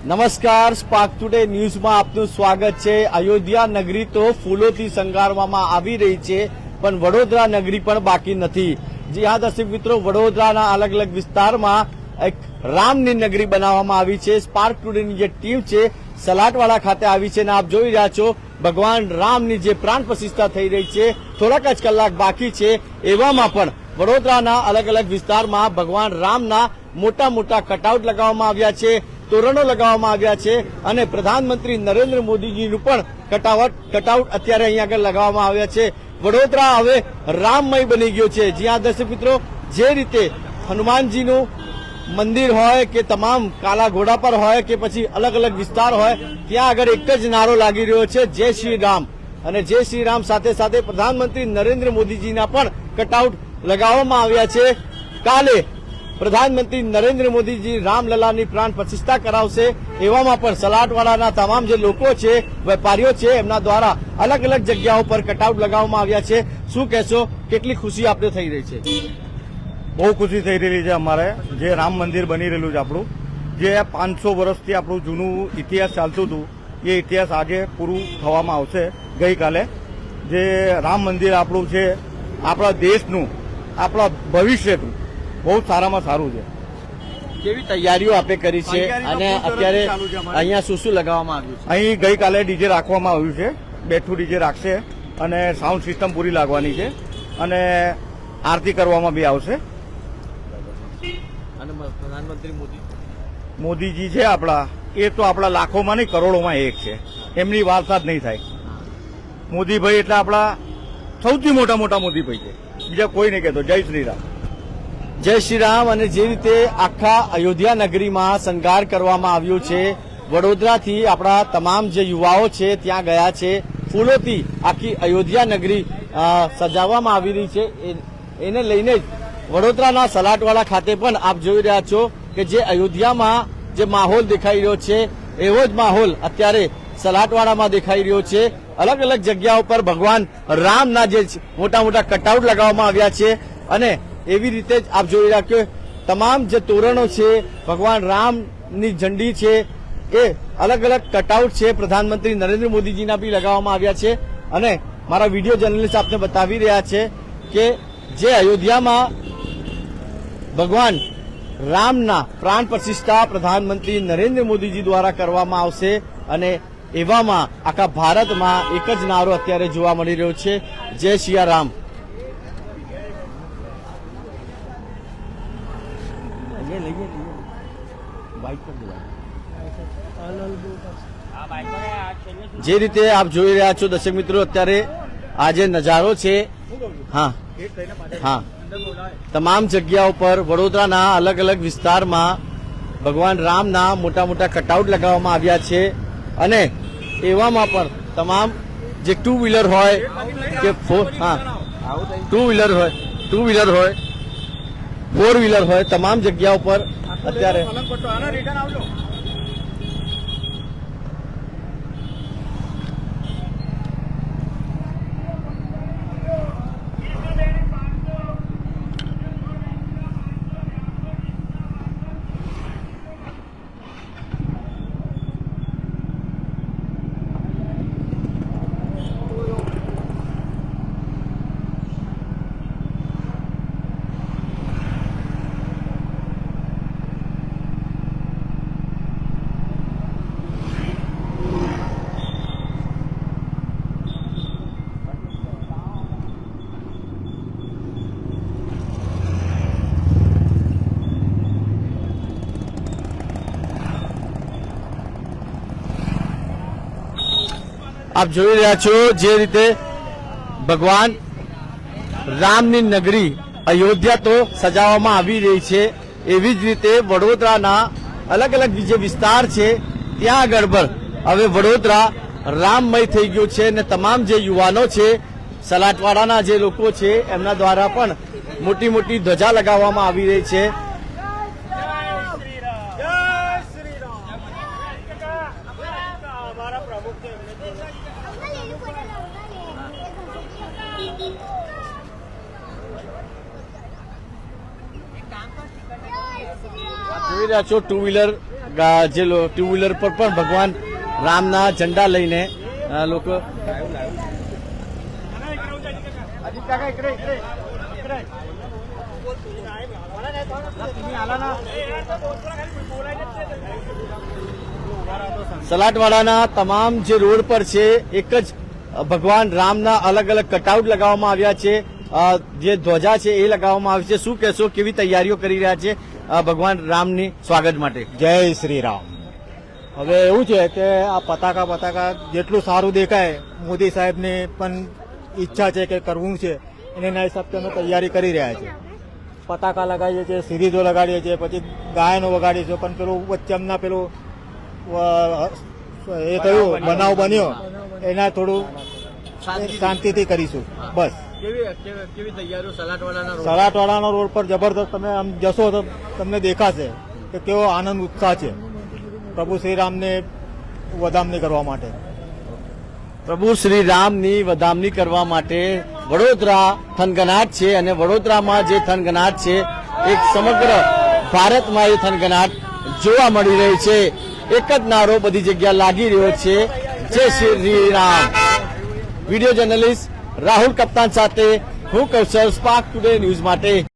નમસ્કાર spark today ન્યૂઝમાં આપનું સ્વાગત છે. અયોધ્યા નગરી તો ફૂલોથી શણગારવામાં આવી રહી છે, પણ વડોદરા નગરી પણ બાકી નથી. જી હા, દર્શક મિત્રો, વડોદરાના અલગ અલગ વિસ્તારમાં એક રામની નગરી બનાવવામાં આવી છે. સ્પાર્ક ટુડેની જે ટીમ છે, સલાટવાડા ખાતે આવી છે અને આપ જોઈ રહ્યા છો, ભગવાન રામની જે પ્રાણ પ્રતિષ્ઠા થઈ રહી છે, થોડાક જ કલાક બાકી છે, એવામાં પણ વડોદરાના અલગ અલગ વિસ્તારમાં ભગવાન રામના મોટા મોટા કટઆઉટ લગાવવામાં આવ્યા છે. તોરણો લગાવવામાં આવ્યા છે અને પ્રધાનમંત્રી નરેન્દ્ર મોદીજીનું પણ કટાવટ, કટઆઉટ અત્યારે અહીંયા આગળ લગાવવામાં આવ્યા છે. વડોદરા હવે રામમય બની ગયો છે. જ્યાં દર્શક મિત્રો, જે રીતે હનુમાનજીનું મંદિર હોય કે તમામ કાલા ઘોડા પર હોય કે પછી અલગ અલગ વિસ્તાર હોય, ત્યાં આગળ એક જ નારો લાગી રહ્યો છે, જય શ્રી રામ. અને જય શ્રી રામ સાથે સાથે પ્રધાનમંત્રી નરેન્દ્ર મોદીજીના પણ કટઆઉટ લગાવવામાં આવ્યા છે. કાલે પ્રધાનમંત્રી નરેન્દ્ર મોદીજી રામલલાની પ્રાણ પ્રતિષ્ઠા કરાવશે, એવામાં પણ સલાટવાડાના તમામ જે લોકો છે, વેપારીઓ છે, એમના દ્વારા અલગ અલગ જગ્યાઓ પર કટઆઉટ લગાવવામાં આવ્યા છે. શું કહેશો? કેટલી ખુશી આપણે થઈ રહી છે? બહુ ખુશી થઈ રહેલી છે અમારે. જે રામ મંદિર બની રહેલું છે આપણું, જે પાંચસો વર્ષથી આપણું જૂનું ઇતિહાસ ચાલતું હતું, એ ઇતિહાસ આજે પૂરું થવામાં આવશે ગઈકાલે. જે રામ મંદિર આપણું છે, આપણા દેશનું, આપણા ભવિષ્યનું બહુ સારામાં સારું છે. કેવી તૈયારીઓ આપણે કરી છે અને અત્યારે. અહીંયા શું શું લગાવવામાં આવ્યું છે? અહીં ગઈકાલે ડીજે રાખવામાં આવ્યું છે બેઠું ડીજે રાખશે અને સાઉન્ડ સિસ્ટમ પૂરી લાગવાની છે અને આરતી કરવામાં બી આવશે. અને પ્રધાનમંત્રી મોદી? મોદીજી છે આપણા એ તો આપણા લાખોમાં નહીં કરોડોમાં એક છે. એમની વારસાદ જ નહીં થાય. મોદીભાઈ એટલે આપણા સૌથી મોટા મોટા મોદીભાઈ છે. બીજા કોઈ નહીં કહેતો જય શ્રી રામ. જય શ્રી રામ અને જે રીતે આખા અયોધ્યા નગરીમાં શણગાર કરવામાં આવ્યો છે, વડોદરાથી આપણા તમામ જે યુવાઓ છે, ત્યાં ગયા છે, ફૂલોથી આખી અયોધ્યા નગરી સજાવવામાં આવી રહી છે. એને લઈને જ વડોદરાના સલાટવાડા ખાતે પણ આપ જોઈ રહ્યા છો કે જે અયોધ્યામાં જે માહોલ દેખાઈ રહ્યો છે, એવો જ માહોલ અત્યારે સલાટવાડામાં દેખાઈ રહ્યો છે. અલગ અલગ જગ્યાઓ પર ભગવાન રામના જે મોટા મોટા કટઆઉટ લગાવવામાં આવ્યા છે અને એવી રીતે જ આપ જોઈ રહ્યા કે તમામ જે તોરણો છે, ભગવાન રામની ઝંડી છે, એ અલગ અલગ કટઆઉટ છે, પ્રધાનમંત્રી નરેન્દ્ર મોદીજીના બી લગાવવામાં આવ્યા છે. અને મારા વીડિયો જર્નલિસ્ટ આપને બતાવી રહ્યા છે કે જે અયોધ્યામાં ભગવાન રામના પ્રાણ પ્રતિષ્ઠા પ્રધાનમંત્રી નરેન્દ્ર મોદીજી દ્વારા કરવામાં આવશે અને એવામાં આખા ભારતમાં એક જ નારો અત્યારે જોવા મળી રહ્યો છે. જય શિયા રામ. જે રીતે આપ જોઈ રહ્યા છો દર્શક મિત્રો અત્યારે આ જે નજારો છે હા હા. તમામ જગ્યાઓ પર વડોદરાના અલગ અલગ વિસ્તારમાં ભગવાન રામના મોટા મોટા કટઆઉટ લગાવવામાં આવ્યા છે અને એવામાં પણ તમામ જે ટુ વ્હીલર હોય કે ફોર હા ટુ વ્હીલર હોય ટુ વ્હીલર હોય ફોર વ્હીલર હોય તમામ જગ્યા ઉપર અત્યારે આપ જોઈ રહ્યા છો જે રીતે ભગવાન રામની નગરી અયોધ્યા તો સજાવવામાં આવી રહી છે, એવી જ રીતે વડોદરાના અલગ અલગ જે વિસ્તાર છે, ત્યાં આગળ પર હવે વડોદરા રામમય થઈ ગયું છે અને તમામ જે યુવાનો છે, સલાટવાડાના જે લોકો છે, એમના દ્વારા પણ મોટી મોટી ધ્વજા લગાવવામાં આવી રહી છે. જોઈ રહ્યા છો ટુ વ્હીલર જે ટુ વ્હીલર પર પણ ભગવાન રામના ઝંડા લઈને લોકો સલાટવાડાના તમામ જે રોડ પર છે, એક જ ભગવાન રામના અલગ અલગ કટઆઉટ લગાવવામાં આવ્યા છે. જે ધ્વજા છે એ લગાવવામાં આવી છે. શું કહેશો? કેવી તૈયારીઓ કરી રહ્યા છે? ભગવાન રામની સ્વાગત માટે. જય શ્રી રામ હવે એવું છે કે આ પતાકા પતાકા જેટલું સારું દેખાય મોદી સાહેબની પણ ઈચ્છા છે કે કરવું છે. એના હિસાબથી અમે તૈયારી કરી રહ્યા છીએ પતાકા લગાવીએ છીએ સિરીઝો લગાડીએ છીએ પછી ગાયનો વગાડીએ છીએ પણ પેલું વચ્ચે એમના પેલું એ થયું બનાવ બન્યો. એના થોડું શાંતિથી કરીશું. બસ. કેવી કેવી- કેવી તૈયારીઓ સલાટવાડાના રોડ રોડ પર જબરદસ્ત તમે આમ જશો તો તમને દેખાશે કે કેવો આનંદ ઉત્સાહ છે. પ્રભુ શ્રીરામને વધામણી કરવા માટે. પ્રભુ શ્રી રામની વધામણી કરવા માટે વડોદરા થનગનાટ છે અને વડોદરામાં જે થનગનાટ છે એક સમગ્ર ભારતમાં એ થનગનાટ જોવા મળી રહી છે. એક જ નારો બધી જગ્યા લાગી રહ્યો છે. જય શ્રી રામ. વીડિયો જર્નલિસ્ટ રાહુલ કપ્તાન સાથે હું કૌશલ સ્પાર્ક ટુડે ન્યૂઝ માટે